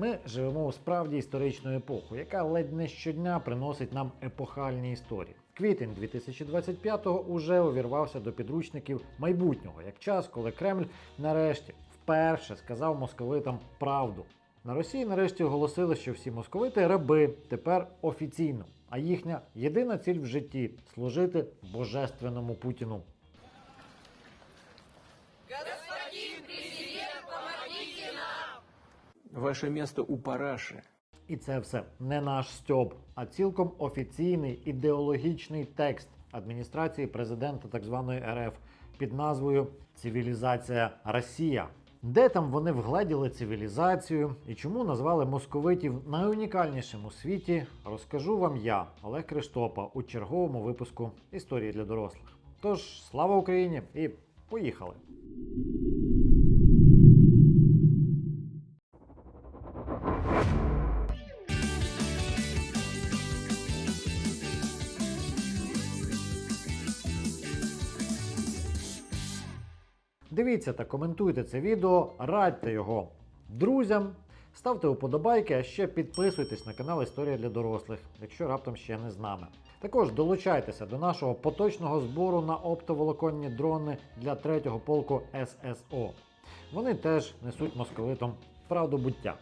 Ми живемо у справді історичну епоху, яка ледь не щодня приносить нам епохальні історії. Квітень 2025-го уже увірвався до підручників майбутнього, як час, коли Кремль нарешті вперше сказав московитам правду. На Росії нарешті оголосили, що всі московити раби тепер офіційно, а їхня єдина ціль в житті служити божественному Путіну. Ваше место у параши. І це все не наш стьоб, а цілком офіційний ідеологічний текст адміністрації президента так званої РФ під назвою Цивілізація Росія. Де там вони вгледіли цивілізацію і чому назвали московитів найунікальнішим у світі, розкажу вам я, Олег Криштопа, у черговому випуску історії для дорослих. Тож слава Україні і поїхали! Дивіться та коментуйте це відео, радьте його друзям, ставте вподобайки, а ще підписуйтесь на канал Історія для дорослих, якщо раптом ще не з нами. Також долучайтеся до нашого поточного збору на оптоволоконні дрони для 3-го полку ССО. Вони теж несуть московитам правду буття.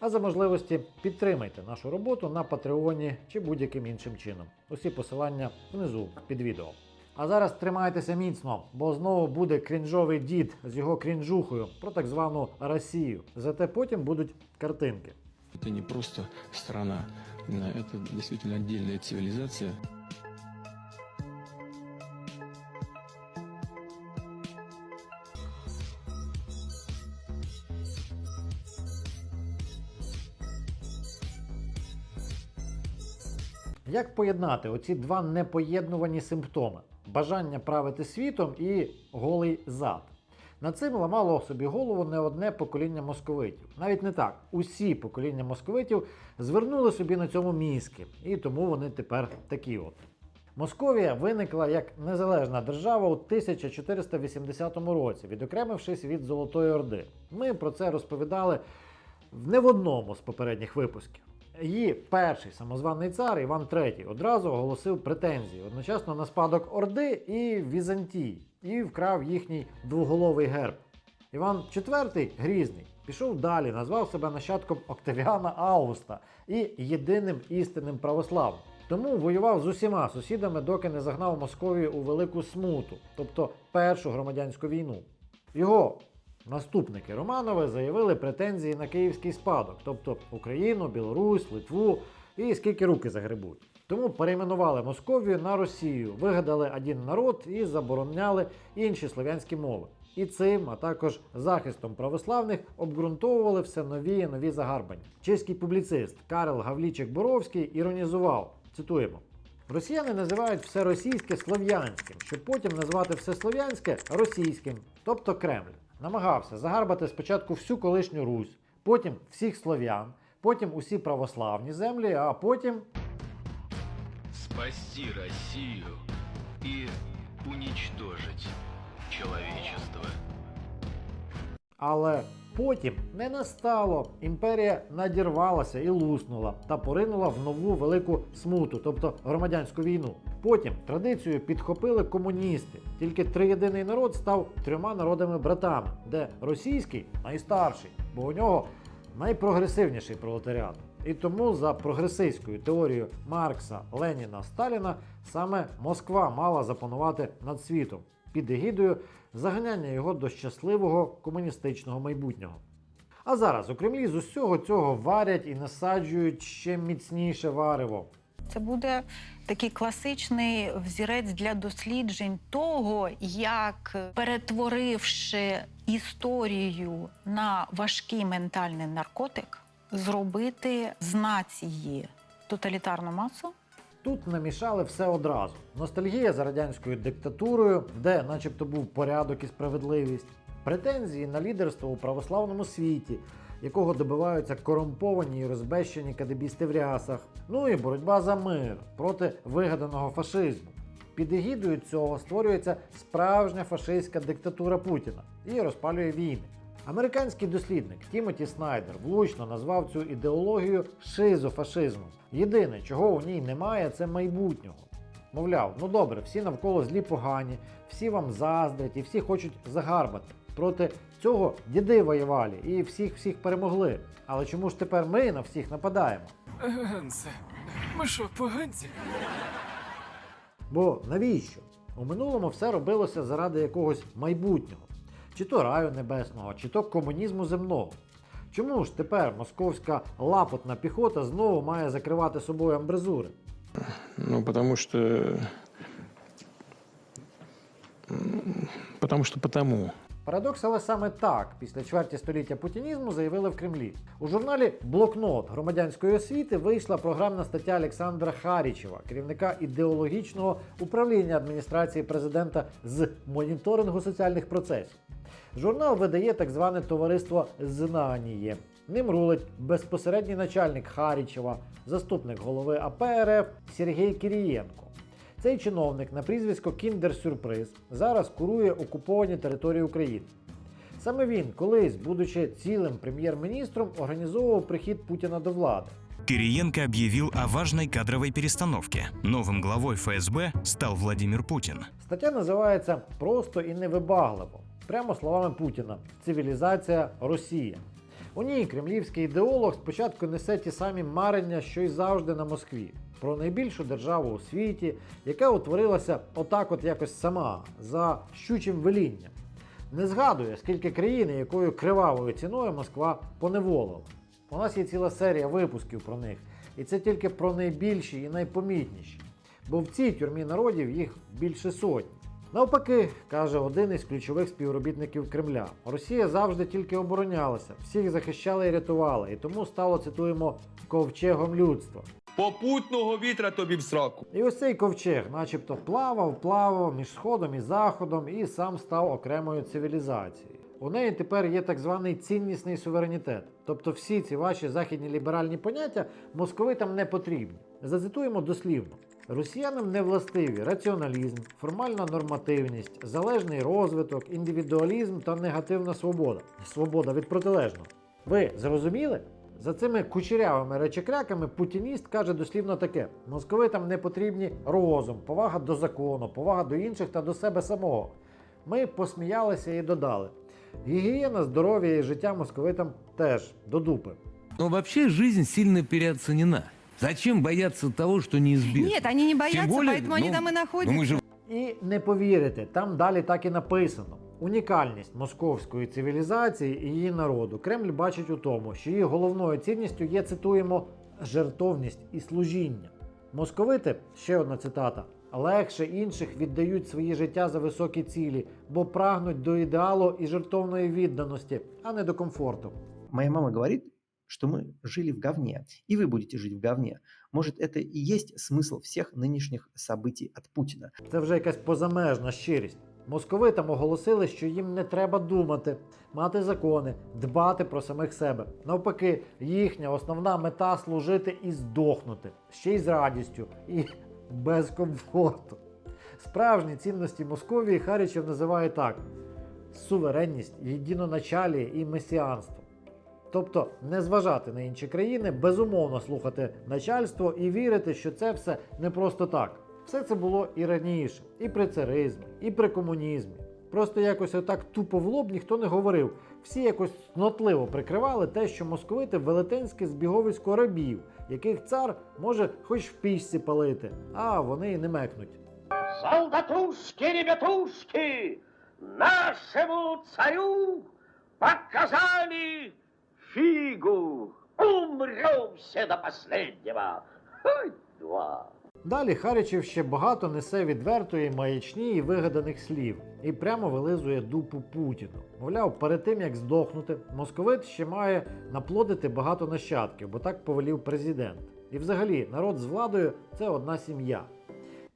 А за можливості підтримайте нашу роботу на Патреоні чи будь-яким іншим чином. Усі посилання внизу під відео. А зараз тримайтеся міцно, бо знову буде крінжовий дід з його крінжухою про так звану Росію. Зате потім будуть картинки. Це не просто страна, це дійсно отдельная цивилизация. Як поєднати оці два непоєднувані симптоми: бажання правити світом і голий зад? Над цим ламало собі голову не одне покоління московитів. Навіть не так. Усі покоління московитів звернули собі на цьому мізки, і тому вони тепер такі от. Московія виникла як незалежна держава у 1480 році, відокремившись від Золотої Орди. Ми про це розповідали не в одному з попередніх випусків. Її перший самозваний цар Іван III одразу оголосив претензії одночасно на спадок Орди і Візантії і вкрав їхній двоголовий герб. Іван IV Грізний пішов далі, назвав себе нащадком Октавіана Августа і єдиним істинним православним. Тому воював з усіма сусідами, доки не загнав Московію у велику смуту, тобто Першу громадянську війну. Його наступники Романови заявили претензії на київський спадок, тобто Україну, Білорусь, Литву і скільки руки загребуть. Тому перейменували Московію на Росію, вигадали один народ і забороняли інші слов'янські мови. І цим, а також захистом православних, обґрунтовували все нові і нові загарбання. Чеський публіцист Карл Гавлічик Боровський іронізував, цитуємо. Росіяни називають все російське слов'янським, щоб потім назвати все слов'янське російським, тобто Кремль. Намагався загарбати спочатку всю колишню Русь, потім всіх слов'ян, потім усі православні землі, а потім спасти Росію і унічтожить человечество. Але потім не настало. Імперія надірвалася і луснула та поринула в нову велику смуту, тобто громадянську війну. Потім традицію підхопили комуністи. Тільки триєдиний народ став трьома народами братами, де російський найстарший, бо у нього найпрогресивніший пролетаріат. І тому за прогресивською теорією Маркса, Леніна, Сталіна саме Москва мала запанувати над світом під егідою заганяння його до щасливого комуністичного майбутнього. А зараз у Кремлі з усього цього варять і насаджують ще міцніше варево. Це буде такий класичний взірець для досліджень того, як перетворивши історію на важкий ментальний наркотик, зробити з нації тоталітарну масу. Тут намішали все одразу: ностальгія за радянською диктатурою, де, начебто, був порядок і справедливість, претензії на лідерство у православному світі, якого добиваються корумповані і розбещені кадебісти в рясах. Ну і боротьба за мир проти вигаданого фашизму. Під егідою цього створюється справжня фашистська диктатура Путіна і розпалює війни. Американський дослідник Тімоті Снайдер влучно назвав цю ідеологію шизофашизмом. Єдине, чого у ній немає, це майбутнього. Мовляв, ну добре, всі навколо злі погані, всі вам заздрять і всі хочуть загарбати. Проти цього діди воювали і всіх всіх перемогли. Але чому ж тепер ми на всіх нападаємо? Гансе, ми що, поганці? Бо навіщо? У минулому все робилося заради якогось майбутнього, чи то раю небесного, чи то комунізму земного. Чому ж тепер московська лапотна піхота знову має закривати собою амбразури? Ну, потому что... Потому что потому. Парадокс, але саме так після чверті століття путінізму заявили в Кремлі. У журналі Блокнот громадянської освіти вийшла програмна стаття Олександра Харічева, керівника ідеологічного управління адміністрації президента з моніторингу соціальних процесів. Журнал видає так зване товариство Знаніє. Ним рулить безпосередній начальник Харічева, заступник голови АП РФ Сергій Кірієнко. Цей чиновник на прізвисько Кіндер Сюрприз зараз курує окуповані території України. Саме він, колись, будучи цілим прем'єр-міністром, організовував прихід Путіна до влади. Кириенко объявил о важной кадровой перестановке. Новым главой ФСБ стал Владимир Путин. Стаття називається просто і невибагливо. Прямо словами Путіна: цивілізація Росія. У ній кремлівський ідеолог спочатку несе ті самі марення, що й завжди на Москві, про найбільшу державу у світі, яка утворилася отак, от якось сама, за щучим велінням. Не згадує, скільки країн, якою кривавою ціною Москва поневолила. У нас є ціла серія випусків про них, і це тільки про найбільші і найпомітніші. Бо в цій тюрмі народів їх більше сотні. Навпаки, каже один із ключових співробітників Кремля, Росія завжди тільки оборонялася, всіх захищала і рятувала, і тому стало цитуємо ковчегом людства. Попутного вітра тобі в сраку. І ось цей ковчег, начебто, плавав, плавав між сходом і заходом, і сам став окремою цивілізацією. У неї тепер є так званий ціннісний суверенітет. Тобто всі ці ваші західні ліберальні поняття московитам не потрібні. Зацитуємо дослівно. Росіянам не властиві раціоналізм, формальна нормативність, залежний розвиток, індивідуалізм та негативна свобода. Свобода від протилежного. Ви зрозуміли? За цими кучерявими речекряками путініст каже дослівно таке: московитам не потрібні розум, повага до закону, повага до інших та до себе самого. Ми посміялися і додали. Гігієна, здоров'я і життя московитам теж до дупи. Но вообще жизнь сильно переоценена. Зачем бояться того, что неизбежно? Нет, они не боятся, Тем более, поэтому они ну, там и ну, находятся. мы же І не повірите, там далі так і написано. Унікальність московської цивілізації і її народу Кремль бачить у тому, що її головною цінністю є, цитуємо, жертовність і служіння. Московити, ще одна цитата, легше інших віддають свої життя за високі цілі, бо прагнуть до ідеалу і жертовної відданості, а не до комфорту. Моя мама говорит, что мы жили в говне, и вы будете жить в говне. Может, это и есть смысл всех нынешних событий от Путина. Це вже якась позамежна щирість. Московитам оголосили, що їм не треба думати, мати закони, дбати про самих себе. Навпаки, їхня основна мета служити і здохнути, ще й з радістю, і без комфорту. Справжні цінності Московії Харічев називає так: суверенність, єдиноначаліє і месіанство. Тобто не зважати на інші країни, безумовно слухати начальство і вірити, що це все не просто так. Все це було і раніше, і при царизмі, і при комунізмі. Просто якось отак тупо в лоб ніхто не говорив. Всі якось снотливо прикривали те, що московити велетенське збіговисько рабів, яких цар може хоч в пічці палити, а вони і не мекнуть. Солдатушки, ребятушки, нашему царю показали фигу. Умрем все до последнего. Хоть два. Далі Харичев ще багато несе відвертої маячні і вигаданих слів і прямо вилизує дупу Путіну. Мовляв, перед тим як здохнути, московит ще має наплодити багато нащадків, бо так повелів президент. І взагалі народ з владою це одна сім'я.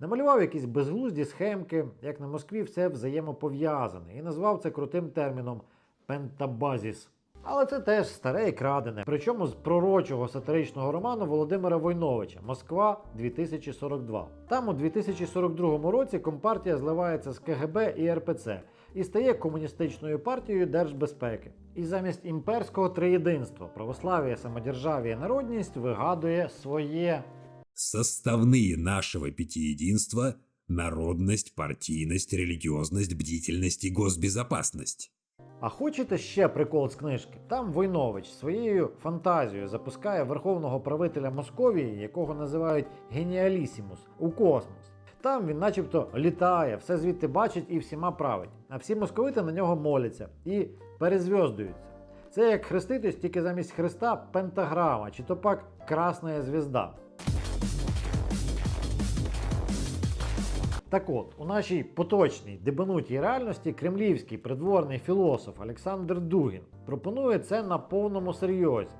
Намалював якісь безглузді схемки, як на Москві все взаємопов'язане, і назвав це крутим терміном пентабазіс. Але це теж старе і крадене, причому з пророчого сатиричного роману Володимира Войновича Москва 2042. Там у 2042 році компартія зливається з КГБ і РПЦ. і стає комуністичною партією держбезпеки. І замість імперського триєдинства православ'я, самодержав'я і народність вигадує своє Составные нашего пятиединства – народность, партийность, религиозность, бдительность и госбезопасность. А хочете ще прикол з книжки? Там Войнович своєю фантазією запускає верховного правителя Московії, якого називають Геніалісімус, у космос. Там він, начебто, літає, все звідти бачить і всіма править. А всі московити на нього моляться і перезв'яздуються. Це як хреститись, тільки замість хреста пентаграма, чи то пак красна звізда. Так от, у нашій поточній дебанутій реальності кремлівський придворний філософ Олександр Дугін пропонує це на повному серйозі: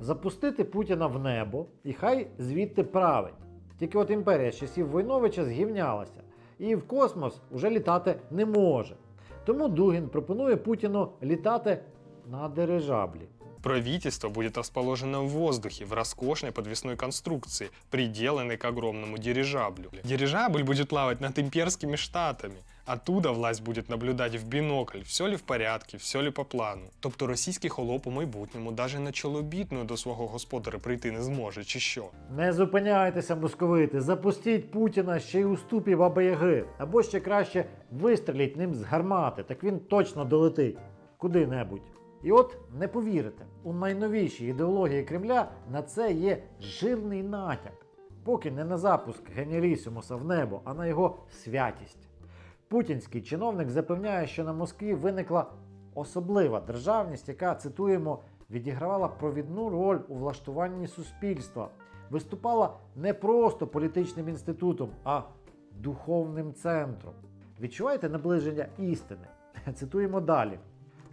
запустити Путіна в небо і хай звідти править. Тільки от імперія з часів Войновича згівнялася і в космос уже літати не може. Тому Дугін пропонує Путіну літати на дирижаблі. Правительство будет расположено в воздухе в роскошной подвесной конструкции, приделанной к огромному дирижаблю. Дирижабль будет плавать над имперскими штатами. Оттуда власть будет наблюдать в бінокль, все ли в порядку, все ли по плану. Тобто російський холоп у майбутньому даже на чолобітну до свого господаря прийти не зможе, чи що? Не зупиняйтеся, московити, запустіть Путіна ще й у ступі Баби Яги. Або ще краще вистріліть ним з гармати, так він точно долетить куди-небудь. І от не повірите, у найновішій ідеології Кремля на це є жирний натяк. Поки не на запуск геніалісімуса в небо, а на його святість. Путінський чиновник запевняє, що на Москві виникла особлива державність, яка, цитуємо, відігравала провідну роль у влаштуванні суспільства, виступала не просто політичним інститутом, а духовним центром. Відчуваєте наближення істини? Цитуємо далі.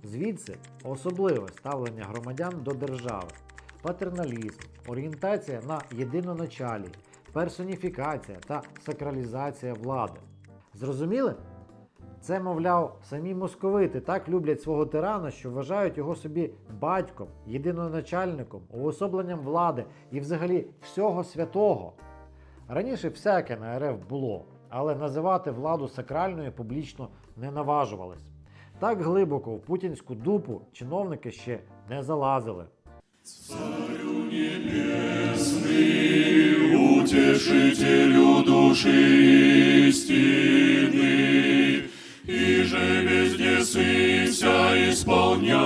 Звідси особливе ставлення громадян до держави, патерналізм, орієнтація на єдиноначалі, персоніфікація та сакралізація влади. Зрозуміли? Це, мовляв, самі московити так люблять свого тирана, що вважають його собі батьком, єдиноначальником, уособленням влади і взагалі всього святого. Раніше всяке на РФ було, але називати владу сакральною публічно не наважувались. Так глибоко в путінську дупу чиновники ще не залазили. Утешителю души истины, и же везде исполняй.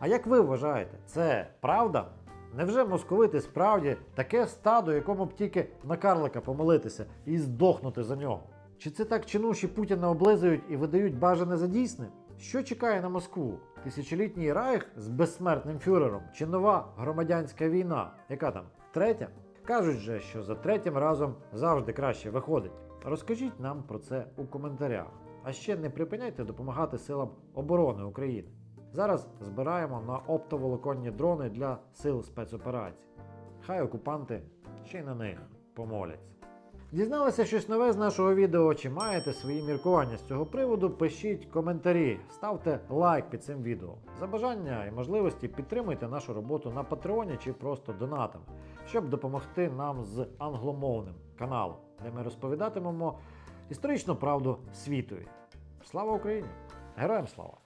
А як ви вважаєте, це правда? Невже московити справді таке стадо, якому б тільки на карлика помолитися і здохнути за нього? Чи це так чинуші Путіна облизують і видають бажане за дійсне? Що чекає на Москву? Тисячолітній райх з безсмертним фюрером чи нова громадянська війна? Яка там? Третя? Кажуть же, що за третім разом завжди краще виходить. Розкажіть нам про це у коментарях. А ще не припиняйте допомагати силам оборони України. Зараз збираємо на оптоволоконні дрони для сил спецоперацій. Хай окупанти ще й на них помоляться. Дізналися щось нове з нашого відео? Чи маєте свої міркування з цього приводу? Пишіть коментарі, ставте лайк під цим відео. За бажання і можливості підтримуйте нашу роботу на Патреоні чи просто донатами, щоб допомогти нам з англомовним каналом, де ми розповідатимемо історичну правду світові. Слава Україні! Героям слава!